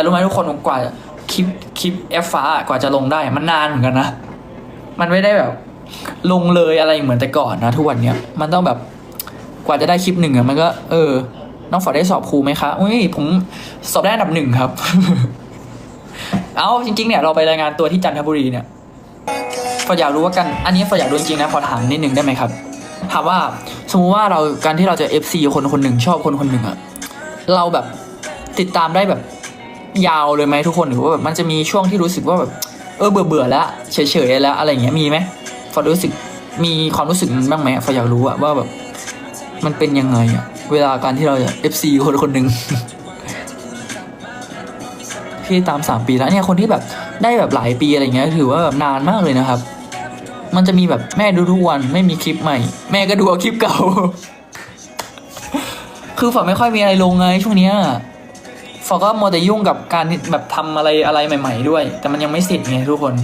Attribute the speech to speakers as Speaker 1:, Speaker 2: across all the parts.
Speaker 1: แต่รู้ไหมทุกคนกว่าคลิปคลิปแอฟฟ้ากว่าจะลงได้มันนานเหมือนกันนะ มันไม่ได้แบบ ลงเลยอะไรเหมือนแต่ก่อนนะทุกวันเนี้ยมันต้องแบบกว่าจะได้คลิปหนึ่งอะมันก็ เออ น้องฟอได้สอบครูไหมคะอุ้ยผมสอบได้อันดับหนึ่งครับ เอาจริงๆเนี่ยเราไปรายงานตัวที่จันทบุรีเนี่ยฟออยากรู้ว่ากันอันนี้ฟออยากรู้จริงๆนะขอถามนิดนึงได้ไหมครับถามว่าสมมติว่าเราการที่เราจะ FC คนคนหนึ่งชอบคนคนหนึ่งอะเราแบบติดตามได้แบบ ยาวเลยไหมทุกคนหรือว่าแบบมันจะมีช่วงที่รู้สึกว่าแบบเออเบื่อเบื่อแล้วเฉยๆแล้วอะไรอย่างเงี้ยมีไหมฟอร์รู้สึกมีความรู้สึกนั้นบ้างไหมฟอร์อยากรู้อะว่าแบบมันเป็นยังไงอะเวลาการที่เราจะ FC คนคนหนึ่งพี่ตามสามปีแล้วเนี่ยคนที่แบบได้แบบหลายปีอะไรเงี้ยถือว่าแบบนานมากเลยนะครับ มันจะมีแบบแม่ดูทุกวันไม่มีคลิปใหม่ แม่ก็ดูเอาคลิปเก่า คือฝอไม่ค่อยมีอะไรลงไงช่วงเนี้ย ฝอก็มัวแต่ยุ่งกับการแบบทำอะไรอะไรใหม่ ๆ ด้วย แต่มันยังไม่เสร็จไงทุกคน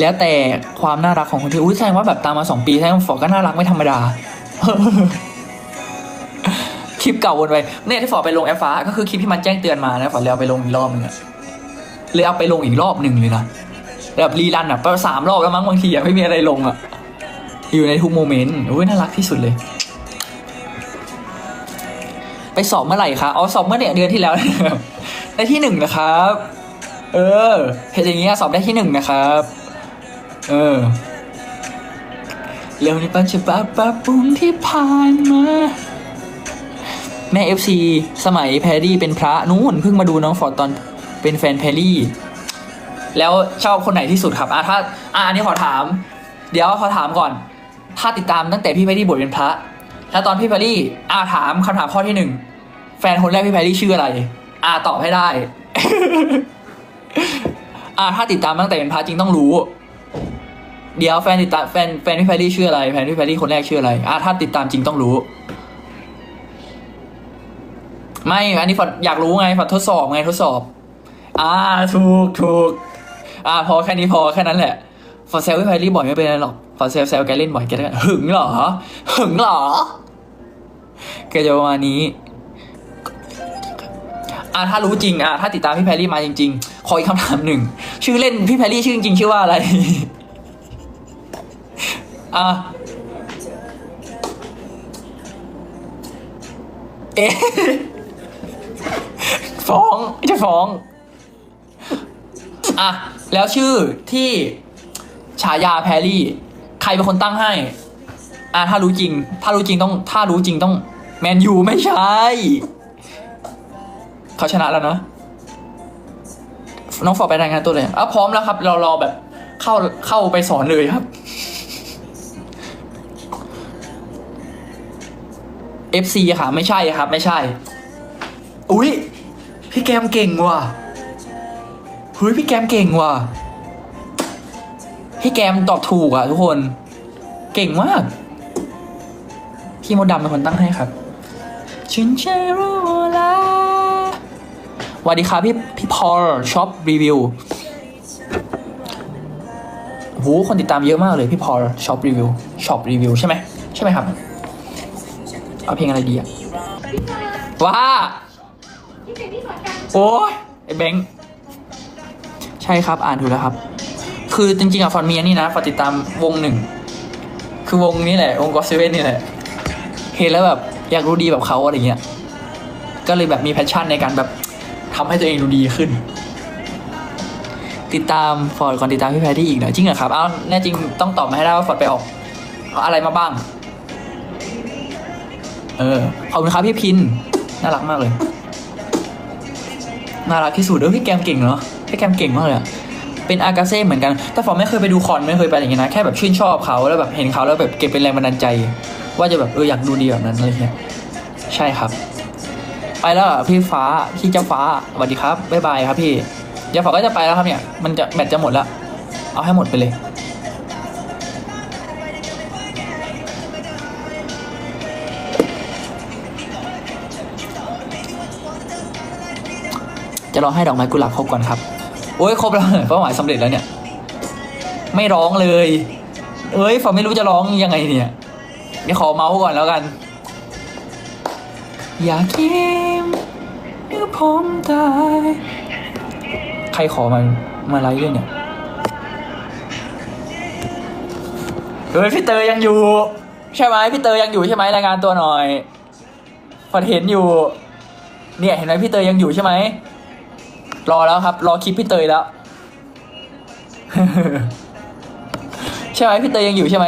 Speaker 1: แล้วแต่ความน่ารักของคนที่อุ้ยแสดงว่าแบบตามมาสองปีแสดงว่าฝอก็น่ารักไม่ธรรมดาคลิปเก่าวนไปเนี่ยที่ฝอไปลงแอฟฟ้าก็คือคลิปที่มันแจ้งเตือนมานะฝอเลยเอาไปลงอีกรอบนึงเลยเอาไปลงอีกรอบหนึ่งเลยนะแบบรีรันอะไปสามรอบแล้วมั้งบางทีอะไม่มีอะไรลงอะอยู่ในทุกโมเมนต์อุ้ยน่ารักที่สุดเลย ไปสอบเมื่อไหร่คะอ๋อสอบเมื่อเดือนที่แล้วได้ที่หนึ่งนะครับ เออเห็นอย่างเงี้ยสอบได้ที่หนึ่งนะครับ เออเร็วในปัจจุบันปรับปรุงที่ผ่านมาแม่เอฟซีสมัยแพรรี่เป็นพระนู่นเพิ่งมาดูน้องฟอร์ดตอนเป็นแฟนแพรรี่ แล้วชอบคนไหนที่สุดครับอะถ้าอะอันนี้ขอถาม เดี๋ยวขอถามก่อน ถ้าติดตามตั้งแต่พี่แพรรี่บวชเป็นพระ แล้วตอนพี่แพรรี่อะถามคำถามข้อที่หนึ่งแฟนคนแรกพี่แพรรี่ชื่ออะไร อะตอบให้ได้ อะถ้าติดตามตั้งแต่เป็นพระจริงต้องรู้ เดี๋ยวแฟนติดตามแฟนแฟนพี่แพรรี่ชื่ออะไรแฟนพี่แพรรี่คนแรกชื่ออะไร อะถ้าติดตามจริงต้องรู้ ไม่อันนี้ฝอดอยากรู้ไงฝอดทดสอบไงทดสอบ อ่าถูกถูกอ่าพอแค่นี้พอแค่นั้นแหละฝอดเซลพี่แพรรี่บ่อยไม่เป็นไรหรอกฝอดเซลเซลแกเล่นบ่อยแกจะหึงเหรอหึงเหรอ กจะประมาณนี้อ่าถ้ารู้จริงอ่าถ้าติดตามพี่แพรรี่มาจริง ๆ ขออีกคำถามหนึ่ง ชื่อเล่นพี่แพรรี่ชื่อจริงชื่อว่าอะไร อ่าเอ๊ะฟ้องจะฟ้อง อะ แล้วชื่อที่ฉายาแพรรี่ ใครเป็นคนตั้งให้ อะถ้ารู้จริง ถ้ารู้จริงต้อง ถ้ารู้จริงต้อง แมนยูไม่ใช่ เขาชนะแล้วเนาะน้องฟอร์ไปรายงานตัวเลยอะพร้อมแล้วครับ เรารอแบบเข้าเข้าไปสอนเลยครับ FC ค่ะ ไม่ใช่ครับ ไม่ใช่ อุ้ยพี่แกมเก่งว่ะเฮ้ยพี่แกมเก่งว่ะพี่แกมตอบถูกอะทุกคน เก่งมาก พี่มดดำเป็นคนตั้งให้ครับ ฉันจะรู้ละสวัสดีครับพี่พี่พอลช็อปรีวิวโหคนติดตามเยอะมากเลยพี่พอลช็อปรีวิวช็อปรีวิวใช่ไหมใช่ไหมครับเอาเพลงอะไรดีอะว้าโอ้ยไอ้แบงค์ใช่ครับอ่านถูกแล้วครับ คือจริงๆอะฟอนเมีอันนี่นะฟอนติดตามวงหนึ่ง คือวงนี้แหละ วงก็เซเว่นนี่แหละ เห็นแล้วแบบ อยากรู้ดีแบบเขาอะไรเงี้ย ก็เลยแบบมีแพชชั่นในการแบบทำให้ตัวเองดูดีขึ้น ติดตามฟอร์ดก่อนติดตามพี่แพรรี่อีกเหรอยจริงเหรอครับ เอาแน่จริงต้องตอบมาให้ได้ว่าฟอร์ดไปออกอาอะไรมาบ้าง เออ ขอบคุณครับพี่พิน น่ารักมากเลย น่ารักที่สุดเออพี่แกมเก่งเนาะพี่แกมเก่งมากเลยอะเป็นอากาเซ่เหมือนกัน แต่ฟอร์มไม่เคยไปดูคอนไม่เคยไปอย่างเงี้ยนะ แค่แบบชื่นชอบเขาแล้วแบบเห็นเขาแล้วแบบเก็บเป็นแรงบันดาลใจ ว่าจะแบบเอออยากดูดีแบบนั้นอะไรเงี้ยใช่ครับ ไปแล้วพี่ฟ้าพี่เจ้าฟ้าสวัสดีครับบ๊ายบายครับพี่เดี๋ยวฝอก็จะไปแล้วครับเนี่ย มันจะแบตจะหมดแล้ว เอาให้หมดไปเลยจะรอให้ดอกไม้กุหลาบครบก่อนครับ โอ้ยครบแล้วเป้าหมายสำเร็จแล้วเนี่ย ไม่ร้องเลย เอ้ยฝอไม่รู้จะร้องยังไงเนี่ย เดี๋ยวขอเมาส์ก่อนแล้วกัน อยากยิ้มเดี๋ยวผมตายใครขอมามาไลฟ์ด้วยเนี่ยเฮ้ยพี่เตยยังอยู่ ใช่ไหมพี่เตยยังอยู่ใช่ไหมรายงานตัวหน่อยฝันเห็นอยู่ เนี่ยเห็นไหมพี่เตยยังอยู่ใช่ไหมรอแล้วครับ รอคลิปพี่เตยแล้ว ใช่ไหมพี่เตยยังอยู่ใช่ไหม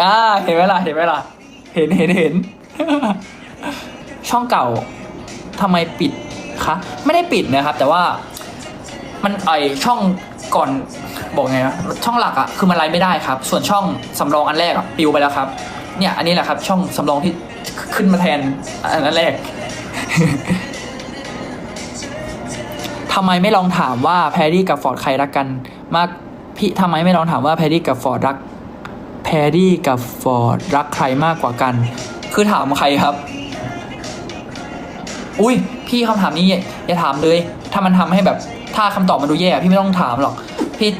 Speaker 1: อ่าเห็นไหมล่ะเห็นไหมล่ะ เห็นเห็นเห็น ช่องเก่าทำไมปิดคะไม่ได้ปิดนะครับ แต่ว่ามันไอช่องก่อนบอกไงนะช่องหลักอะคือมันไลฟ์ไม่ได้ครับ ส่วนช่องสำรองอันแรกอะปิวไปแล้วครับ เนี่ยอันนี้แหละครับ ช่องสำรองที่ขึ้นมาแทนอันนั้นแรกทำไมไม่ลองถามว่าแพรรี่กับฟอร์ดใครรักกัน มากพี่ทำไมไม่ลองถามว่าแพรรี่กับฟอร์ดรัก แพรรี่กับฟอร์ดรักใครมากกว่ากัน คือถามใครครับ อุ้ยพี่คำถามนี้อย่าถามเลย ถ้ามันทำให้แบบถ้าคำตอบมันดูแย่พี่ไม่ต้องถามหรอกพี่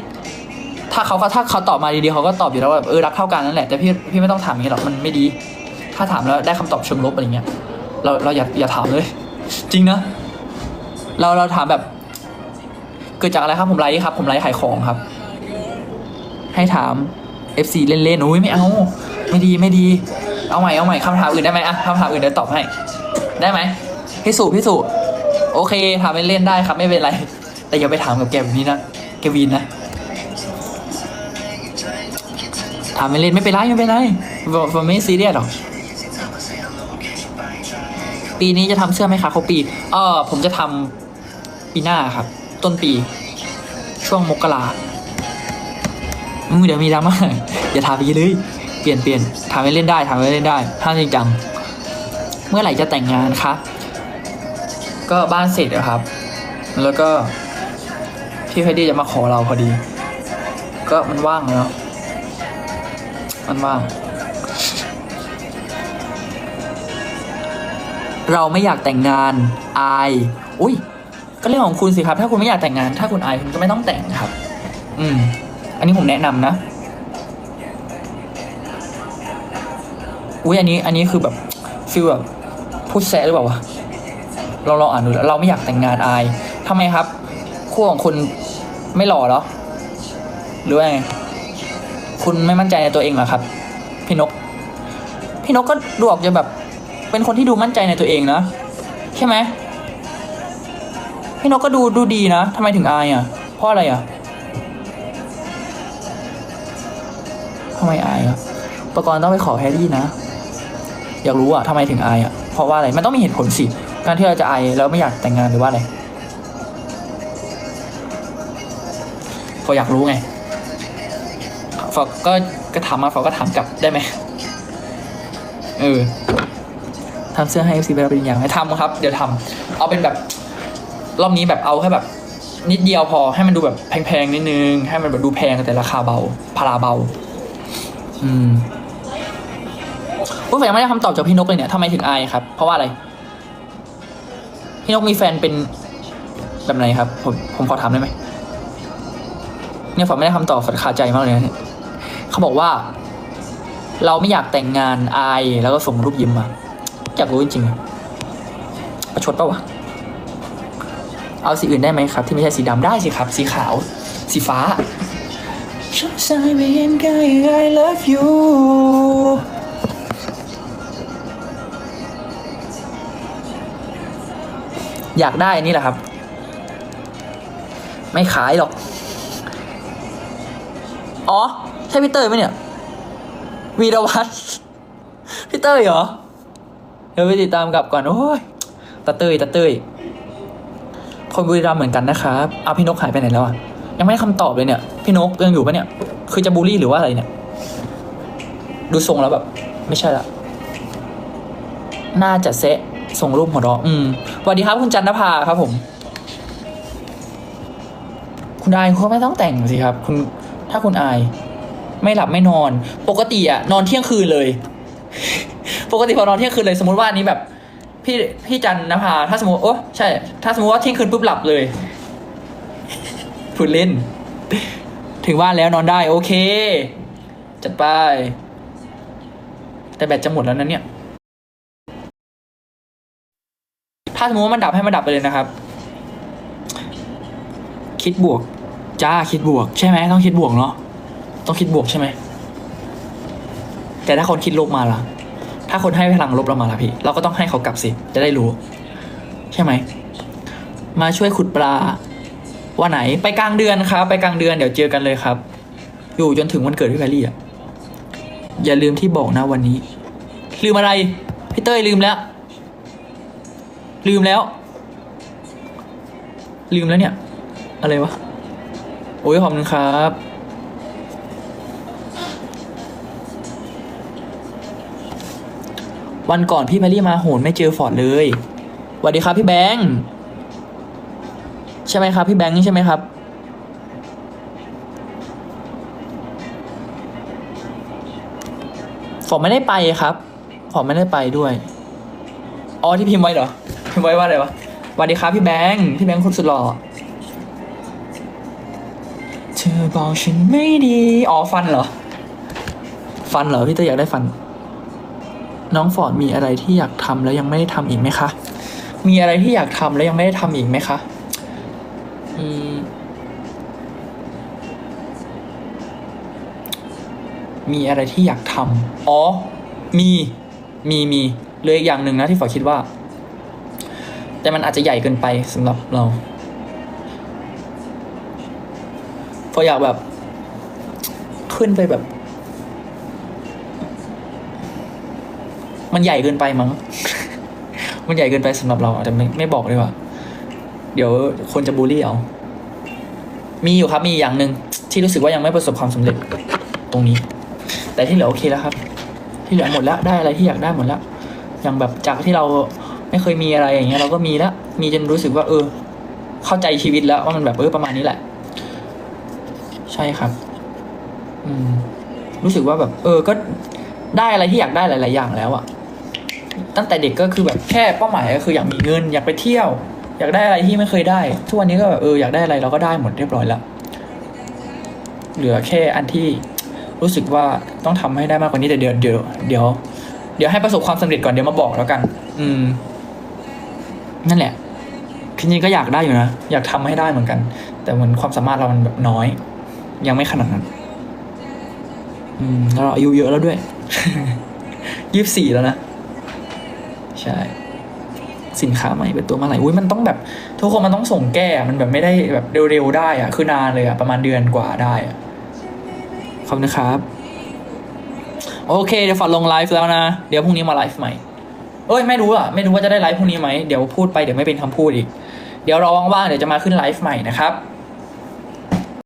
Speaker 1: ถ้าเขาถ้าเขาตอบมาดีๆเขาก็ตอบอยู่แล้วแบบเออรักเท่ากันนั่นแหละแต่พี่พี่ไม่ต้องถามอย่างนี้หรอกมันไม่ดี ถ้าถามแล้วได้คำตอบเชิงลบอะไรเงี้ยเราเราอย่าอย่าถามเลย จริงนะเราเราถามแบบ เกิดจากอะไรครับผมไลฟ์ครับ ผมไลฟ์ขายของครับ ให้ถาม FC เล่นๆอุ้ยไม่เอา ไม่ดีไม่ดี เอาใหม่เอาใหม่คำถามอื่นได้ไหมอะคำถามอื่นเดี๋ยวตอบให้ ได้ไหมพี่สุพี่สุโอเคถามเล่นๆได้ครับไม่เป็นไร แต่อย่าไปถามกับแกแบบนี้นะแกวีนนะถามเล่นๆไม่เป็นไรไม่เป็นไรผมไม่ซีเรียสหรอกปีนี้จะทำเสื้อไหมคะเขาปีเออผมจะทำปีหน้าครับ ต้นปี ช่วงมกรา อืมเดี๋ยวมีดราม่าอย่าถามไปเลยเปลี่ยนเปลี่ยนถามไปเล่นได้ถามไปเล่นได้ห้ามจริงจังเมื่อไหร่จะแต่งงานคะก็บ้านเสร็จอะครับ แล้วก็พี่เพดดี้จะมาขอเราพอดี ก็มันว่างเนาะมันว่าง เราไม่อยากแต่งงานอาย อุ้ยก็เรื่องของคุณสิครับ ถ้าคุณไม่อยากแต่งงาน ถ้าคุณอายคุณก็ไม่ต้องแต่งครับ อืม อันนี้ผมแนะนำนะ อุ้ยอันนี้อันนี้คือแบบฟีลแบบพูดแซะหรือเปล่าวะเราลองอ่านดูเราไม่อยากแต่งงานอายทำไมครับ คู่ของคุณไม่หล่อเหรอ หรือว่าไง คุณไม่มั่นใจในตัวเองเหรอครับ พี่นก พี่นกก็ดูออกจะแบบ เป็นคนที่ดูมั่นใจในตัวเองนะ ใช่ไหมพี่นกก็ดูดูดีนะทำไมถึงอายอะเพราะอะไรอะำไมอายอะประกรณ์ต้องไปขอแฮร์รี่นะ อยากรู้อะทำไมถึงอายอะเพราะว่าอะไรมันต้องมีเหตุผลสิการที่เราจะอายแล้วไม่อยากแต่งงานหรือว่าอะไรฟออยากรู้ไงฟอก็ก็ถามมาฟอก็ถามกลับได้ไหมเออทำเสื้อให้ FC ไปรับปริญญาไหมทำครับ เดี๋ยวทำเอาเป็นแบบรอบนี้แบบเอาแค่แบบ นิดเดียวพอให้มันดูแบบแพงๆนิดนึง ให้มันแบบดูแพงแต่ราคาเบาพาราเบา อืมผมยังไม่ได้คำตอบจากพี่นกเลยเนี่ยทำไมถึงอายครับ เพราะว่าอะไร พี่นกมีแฟนเป็นแบบไหนครับ ผมผมขอถามได้ไหมเนี่ยผมไม่ได้คำตอบฝันคาใจมากเลยนะเนี่ยเขาบอกว่า เราไม่อยากแต่งงานอายแล้วก็ส่งรูปยิ้มมาอยากรู้จริงๆประชดปะวะเอาสีอื่นได้ไหมครับ ที่ไม่ใช่สีดำได้สิครับ สีขาว สีฟ้า สายไปเย็นกาย I love you อยากได้อันนี้แหละครับ ไม่ขายหรอก อ๋อ ใช่พี่เตยไหมเนี่ย วีรวัตรพี่เตยเหรอ เดี๋ยวไปติดตามกลับก่อน โอ้ยตาเตยตาเตยคนบุรีรัมย์เหมือนกันนะครับ เอาพี่นกหายไปไหนแล้วอะ ยังไม่ได้คำตอบเลยเนี่ย พี่นกยังอยู่ปะเนี่ย คือจะบูลลี่หรือว่าอะไรเนี่ย ดูทรงแล้วแบบ ไม่ใช่ละ น่าจะเซะส่งรูปหัวเราะอืมสวัสดีครับคุณจันทภาครับผม คุณอายคุณไม่ต้องแต่งสิครับ คุณถ้าคุณอาย ไม่หลับไม่นอน ปกติอะนอนเที่ยงคืนเลย ปกติพอนอนเที่ยงคืนเลย สมมติว่าอันนี้แบบ พี่พี่จันนภาถ้าสมมติโอ้ใช่ ถ้าสมมติว่าเที่ยงคืนปุ๊บหลับเลยพูดเล่น ถึงบ้านแล้วนอนได้โอเค จัดไป แต่แบตจะหมดแล้วนะเนี่ย ถ้าสมมติว่ามันดับให้มันดับไปเลยนะครับ คิดบวก จ้าคิดบวก ใช่ไหมต้องคิดบวกเนาะต้องคิดบวกใช่ไหม แต่ถ้าคนคิดลบมาล่ะ ถ้าคนให้พลังลบเรามาล่ะพี่ เราก็ต้องให้เขากลับสิ จะได้รู้ ใช่ไหม มาช่วยขุดปลา วันไหนไปกลางเดือนครับ ไปกลางเดือนเดี๋ยวเจอกันเลยครับ อยู่จนถึงวันเกิดพี่แพรรี่อะอย่าลืมที่บอกนะวันนี้ ลืมอะไรพี่เต้ยลืมแล้ว ลืมแล้ว ลืมแล้วเนี่ย อะไรวะโอ้ยขอบคุณครับวันก่อนพี่แพรี่มาโหนไม่เจอฟอร์ดเลยสวัสดีครับพี่แบงค์ ใช่ไหมครับ พี่แบงค์ใช่ไหมครับฟอร์ดไม่ได้ไปครับฟอร์ดไม่ได้ไปด้วย อ๋อที่พิมพ์ไว้เหรอ พิมพ์ไว้ว่าอะไรวะสวัสดีครับพี่แบงค์ พี่แบงค์คนสุดหล่อเธอบอกฉันไม่ดี อ๋อฟันเหรอ ฟันเหรอพี่เตยอยากได้ฟัน น้องฟอร์ดมีอะไรที่อยากทำแล้วยังไม่ได้ทำอีกไหมคะ มีอะไรที่อยากทำแล้วยังไม่ได้ทำอีกไหมคะ อืมมีอะไรที่อยากทำอ๋อ มี มีมีเลยอีกอย่างหนึ่งนะที่ฝอคิดว่า แต่มันอาจจะใหญ่เกินไปสำหรับเราฝออยากแบบ ขึ้นไปแบบ มันใหญ่เกินไปมั้ง มันใหญ่เกินไปสำหรับเราแต่ไม่ไม่บอกเลยว่า เดี๋ยวคนจะบูลลี่เอา มีอยู่ครับมีอย่างหนึ่งที่รู้สึกว่ายังไม่ประสบความสำเร็จตรงนี้ แต่ที่เหลือโอเคแล้วครับ ที่เหลือหมดแล้วได้อะไรที่อยากได้หมดแล้วอย่างแบบจากที่เราไม่เคยมีอะไรอย่างเงี้ยเราก็มีแล้วมีจนรู้สึกว่า เออ เข้าใจชีวิตแล้วว่ามันแบบเออประมาณนี้แหละ ใช่ครับ อืม รู้สึกว่าแบบ เออก็ได้อะไรที่อยากได้หลาย ๆ อย่างแล้วอะตั้งแต่เด็กก็คือแบบแค่เป้าหมายก็คืออยากมีเงิน อยากไปเที่ยว อยากได้อะไรที่ไม่เคยได้ ทุกวันนี้ก็แบบเอออยากได้อะไรเราก็ได้หมดเรียบร้อยแล้วเหลือแค่อันที่รู้สึกว่าต้องทำให้ได้มากกว่านี้แต่เดี๋ยวเดี๋ยวเดี๋ยวเดี๋ยวให้ประสบความสำเร็จก่อนเดี๋ยวมาบอกแล้วกัน อืม นั่นแหละจริงๆก็อยากได้อยู่นะ อยากทำให้ได้เหมือนกัน แต่เหมือนความสามารถเรามันแบบน้อย ยังไม่ขนาดนั้น อืมแล้วเราอายุเยอะแล้วด้วยยี่สิบสี่แล้วนะ ใช่ สินค้าใหม่เป็นตัวเมื่อไหร่อุ้ยมันต้องแบบทุกคนมันต้องส่งแก้อะมันแบบไม่ได้แบบเร็วๆได้อะคือนานเลยอะประมาณเดือนกว่าได้อะขอบคุณนะครับ โอเคเดี๋ยวฝันลงไลฟ์แล้วนะ เดี๋ยวพรุ่งนี้มาไลฟ์ใหม่เอ้ยไม่รู้อะไม่รู้ว่าจะได้ไลฟ์พรุ่งนี้ไหมเดี๋ยวพูดไปเดี๋ยวไม่เป็นคำพูดอีก เดี๋ยวรอว่างๆเดี๋ยวจะมาขึ้นไลฟ์ใหม่นะครับ